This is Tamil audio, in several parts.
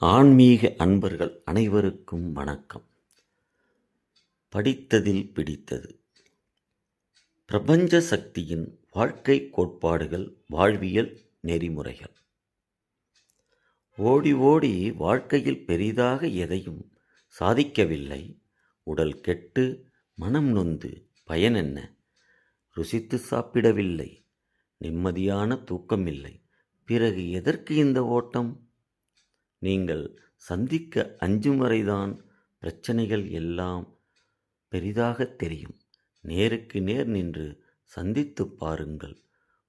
ஆன்மீக அன்பர்கள் அனைவருக்கும் வணக்கம். படித்ததில் பிடித்தது. பிரபஞ்ச சக்தியின் வாழ்க்கை கோட்பாடுகள் வாழ்வியல் நெறிமுறைகள். ஓடி ஓடி வாழ்க்கையில் பெரிதாக எதையும் சாதிக்கவில்லை. உடல் கெட்டு மனம் நொந்து பயன் என்ன? ருசித்து சாப்பிடவில்லை. நிம்மதியான தூக்கமில்லை. பிறகு எதற்கு இந்த ஓட்டம்? நீங்கள் சந்திக்க அஞ்சும் வரைதான் பிரச்சனைகள் எல்லாம் பெரிதாக தெரியும். நேருக்கு நேர் நின்று சந்தித்து பாருங்கள்.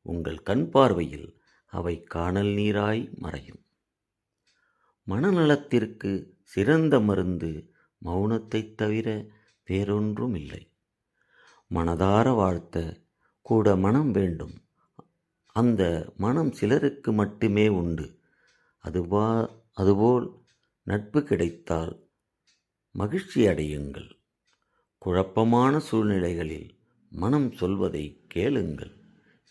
உங்கள் கண் பார்வையில் அவை காணல் நீராய் மறையும். மனநலத்திற்கு சிறந்த மருந்து மௌனத்தைத் தவிர வேறொன்றும் இல்லை மனதார வாழ்த்த கூட மனம் வேண்டும். அந்த மனம் சிலருக்கு மட்டுமே உண்டு. அதுவா அதுபோல் நட்பு கிடைத்தால் மகிழ்ச்சி அடையுங்கள். குழப்பமான சூழ்நிலைகளில் மனம் சொல்வதை கேளுங்கள்.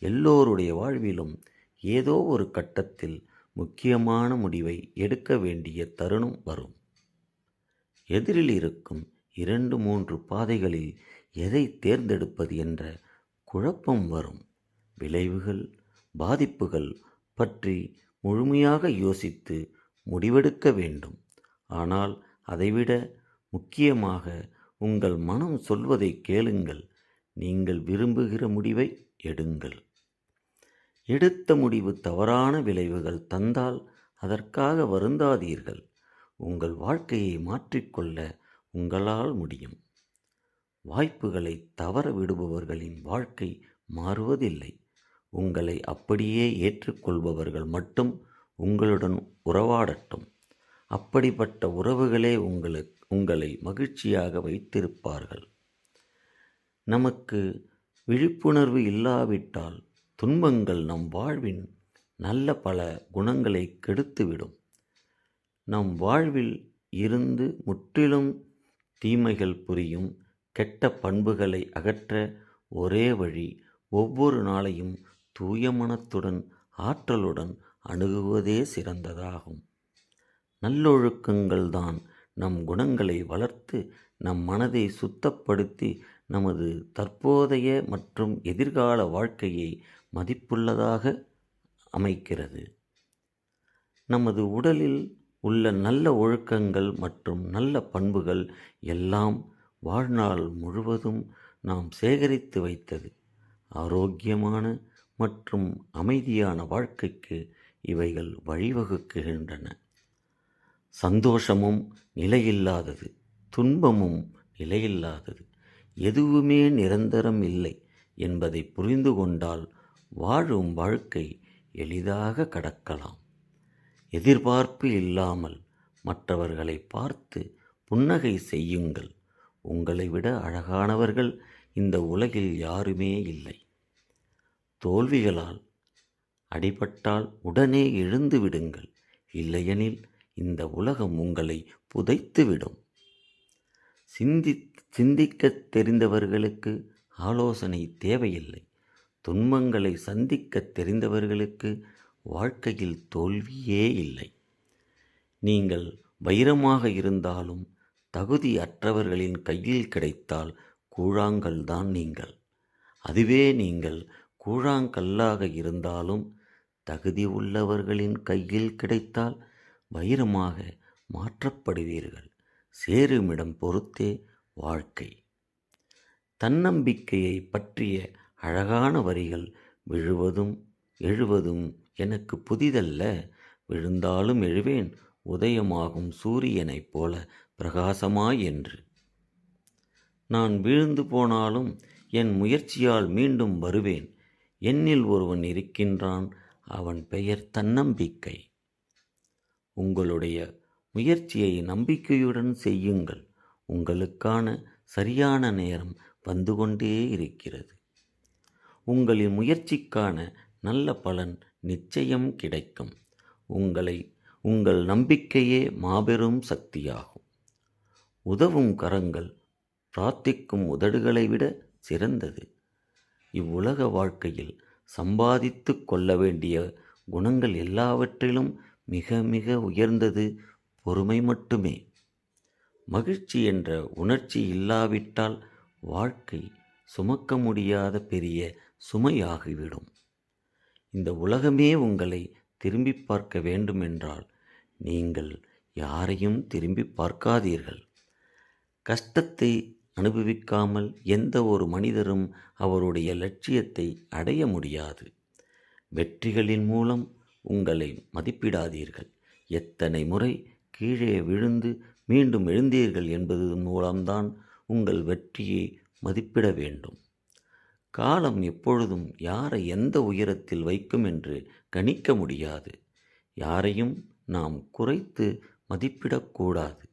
எல்லோருடைய வாழ்விலும் ஏதோ ஒரு கட்டத்தில் முக்கியமான முடிவை எடுக்க வேண்டிய தருணம் வரும். எதிரில் இருக்கும் இரண்டு மூன்று பாதைகளில் எதை தேர்ந்தெடுப்பது என்ற குழப்பம் வரும். விளைவுகள் பாதிப்புகள் பற்றி முழுமையாக யோசித்து முடிவெடுக்க வேண்டும். ஆனால் அதைவிட முக்கியமாக உங்கள் மனம் சொல்வதை கேளுங்கள். நீங்கள் விரும்புகிற முடிவை எடுங்கள். எடுத்த முடிவு தவறான விளைவுகள் தந்தால் அதற்காக வருந்தாதீர்கள். உங்கள் வாழ்க்கையை மாற்றிக்கொள்ள உங்களால் முடியும். வாய்ப்புகளை தவற விடுபவர்களின் வாழ்க்கை மாறுவதில்லை. உங்களை அப்படியே ஏற்றுக்கொள்பவர்கள் மட்டும் உங்களுடன் உறவாடட்டும். அப்படிப்பட்ட உறவுகளே உங்களுக்கு உங்களை மகிழ்ச்சியாக வைத்திருப்பார்கள். நமக்கு விழிப்புணர்வு இல்லாவிட்டால் துன்பங்கள் நம் வாழ்வின் நல்ல பல குணங்களை கெடுத்துவிடும். நம் வாழ்வில் இருந்து முற்றிலும் தீமைகள் புரியும் கெட்ட பண்புகளை அகற்ற ஒரே வழி ஒவ்வொரு நாளையும் தூய மனத்துடன் ஆற்றலுடன் அணுகுவதே சிறந்ததாகும். நல்லொழுக்கங்கள்தான் நம் குணங்களை வளர்த்து நம் மனதை சுத்தப்படுத்தி நமது தற்போதைய மற்றும் எதிர்கால வாழ்க்கையை மதிப்புள்ளதாக அமைக்கிறது. நமது உடலில் உள்ள நல்ல ஒழுக்கங்கள் மற்றும் நல்ல பண்புகள் எல்லாம் வாழ்நாள் முழுவதும் நாம் சேகரித்து வைத்தது. ஆரோக்கியமான மற்றும் அமைதியான வாழ்க்கைக்கு இவைகள் வழிவகுக்கின்றன. சந்தோஷமும் நிலையில்லாதது துன்பமும் நிலையில்லாதது எதுவுமே நிரந்தரம் இல்லை என்பதை புரிந்து கொண்டால் வாழும் வாழ்க்கை எளிதாக கடக்கலாம். எதிர்பார்ப்பு இல்லாமல் மற்றவர்களை பார்த்து புன்னகை செய்யுங்கள். உங்களை விட அழகானவர்கள் இந்த உலகில் யாருமே இல்லை. தோல்விகளால் அடிபட்டால் உடனே எழுந்து விடுங்கள். இல்லையெனில் இந்த உலகம் உங்களை புதைத்துவிடும். சிந்தி சிந்திக்கத் தெரிந்தவர்களுக்கு ஆலோசனை தேவையில்லை. துன்பங்களை சந்திக்கத் தெரிந்தவர்களுக்கு வாழ்க்கையில் தோல்வியே இல்லை. நீங்கள் வைரமாக இருந்தாலும் தகுதி அற்றவர்களின் கையில் கிடைத்தால் கூழாங்கல் தான் நீங்கள். அதுவே நீங்கள் கூழாங்கல்லாக இருந்தாலும் தகுதி உள்ளவர்களின் கையில் கிடைத்தால் வைரமாக மாற்றப்படுவீர்கள். சேருமிடம் பொறுத்தே வாழ்க்கை. தன்னம்பிக்கையை பற்றிய அழகான வரிகள் விழுவதும் எழுவதும் எனக்கு புதிதல்ல. விழுந்தாலும் எழுவேன் உதயமாகும் சூரியனைப் போல பிரகாசமாய் என்று. நான் வீழ்ந்து போனாலும் என் முயற்சியால் மீண்டும் வருவேன். என்னில் ஒருவன் இருக்கின்றான் அவன் பெயர் தன்னம்பிக்கை. உங்களுடைய முயற்சியை நம்பிக்கையுடன் செய்யுங்கள். உங்களுக்கான சரியான நேரம் வந்து கொண்டே இருக்கிறது. உங்களின் முயற்சிக்கான நல்ல பலன் நிச்சயம் கிடைக்கும். உங்களை உங்கள் நம்பிக்கையே மாபெரும் சக்தியாகும். உதவும் கரங்கள் பிரார்த்திக்கும் உதடுகளை விட சிறந்தது. இவ்வுலக வாழ்க்கையில் சம்பாதித்து கொள்ள வேண்டிய குணங்கள் எல்லாவற்றிலும் மிக மிக உயர்ந்தது பொறுமை மட்டுமே. மகிழ்ச்சி என்ற உணர்ச்சி இல்லாவிட்டால் வாழ்க்கை சுமக்க முடியாத பெரிய சுமையாகிவிடும். இந்த உலகமே உங்களை திரும்பி பார்க்க வேண்டுமென்றால் நீங்கள் யாரையும் திரும்பி பார்க்காதீர்கள். கஷ்டத்தை அனுபவிக்காமல் எந்த ஒரு மனிதரும் அவருடைய லட்சியத்தை அடைய முடியாது. வெற்றிகளின் மூலம் உங்களை மதிப்பிடாதீர்கள். எத்தனை முறை கீழே விழுந்து மீண்டும் எழுந்தீர்கள் என்பது மூலம்தான் உங்கள் வெற்றியை மதிப்பிட வேண்டும். காலம் எப்பொழுதும் யாரை எந்த உயரத்தில் வைக்கும் என்று கணிக்க முடியாது. யாரையும் நாம் குறைத்து மதிப்பிடக்கூடாது.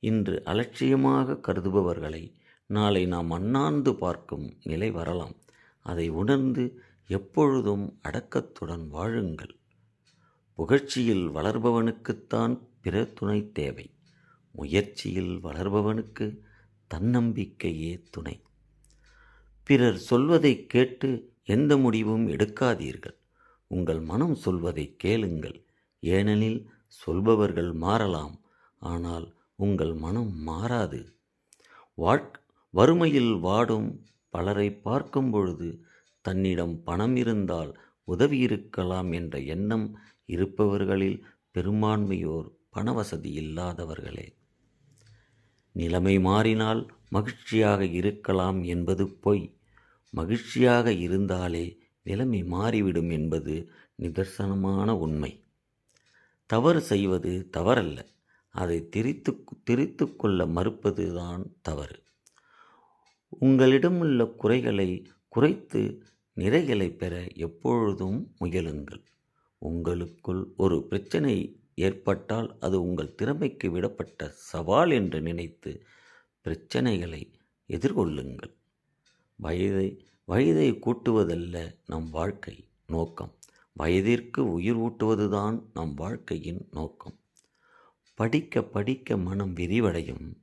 இன்று அலட்சியமாக கருதுபவர்களை நாளை நாம் அண்ணாந்து பார்க்கும் நிலை வரலாம். அதை உணர்ந்து எப்பொழுதும் அடக்கத்துடன் வாழுங்கள். புகழ்ச்சியில் வளர்பவனுக்குத்தான் பிற துணை தேவை. முயற்சியில் வளர்பவனுக்கு தன்னம்பிக்கையே துணை. பிறர் சொல்வதை கேட்டு எந்த முடிவும் எடுக்காதீர்கள். உங்கள் மனம் சொல்வதை கேளுங்கள். ஏனெனில் சொல்பவர்கள் மாறலாம். ஆனால் உங்கள் மனம் மாறாது. வாழ் வறுமையில் வாடும் பலரை பார்க்கும் பொழுது தன்னிடம் பணம் இருந்தால் உதவி இருக்கலாம் என்ற எண்ணம் இருப்பவர்களில் பெரும்பான்மையோர் பணவசதி இல்லாதவர்களே. நிலைமை மாறினால் மகிழ்ச்சியாக இருக்கலாம் என்பது பொய். மகிழ்ச்சியாக இருந்தாலே நிலைமை மாறிவிடும் என்பது நிதர்சனமான உண்மை. தவறு செய்வது தவறல்ல. அதை திரித்து திரித்து கொள்ள மறுப்பதுதான் தவறு. உங்களிடமுள்ள குறைகளை குறைத்து நிறைகளை பெற எப்பொழுதும் முயலுங்கள். உங்களுக்குள் ஒரு பிரச்சனை ஏற்பட்டால் அது உங்கள் திறமைக்கு விடப்பட்ட சவால் என்று நினைத்து பிரச்சனைகளை எதிர்கொள்ளுங்கள். வயதை வயதை கூட்டுவதல்ல நம் வாழ்க்கை நோக்கம். வயதிற்கு உயிர் ஊட்டுவதுதான் நம் வாழ்க்கையின் நோக்கம். படிக்க படிக்க மனம் விரிவடையும்.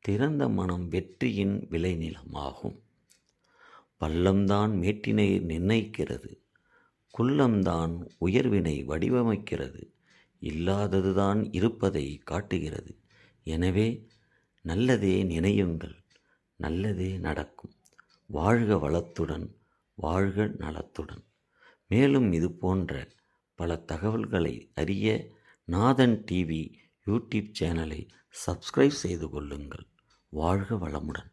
திறந்த மனம் வெற்றியின் விளைநிலமாகும். பள்ளம்தான் மேட்டினை நிர்ணயிக்கிறது. குள்ளம்தான் உயர்வினை வடிவமைக்கிறது. இல்லாததுதான் இருப்பதை காட்டுகிறது. எனவே நல்லதே நினையுங்கள். நல்லதே நடக்கும். வாழ்க வளத்துடன் வாழ்க நலத்துடன். மேலும் இது போன்ற பல தகவல்களை அறிய நாதன் டிவி யூடியூப் சேனலை சப்ஸ்கிரைப் செய்து கொள்ளுங்கள். வாழ்க வளமுடன்.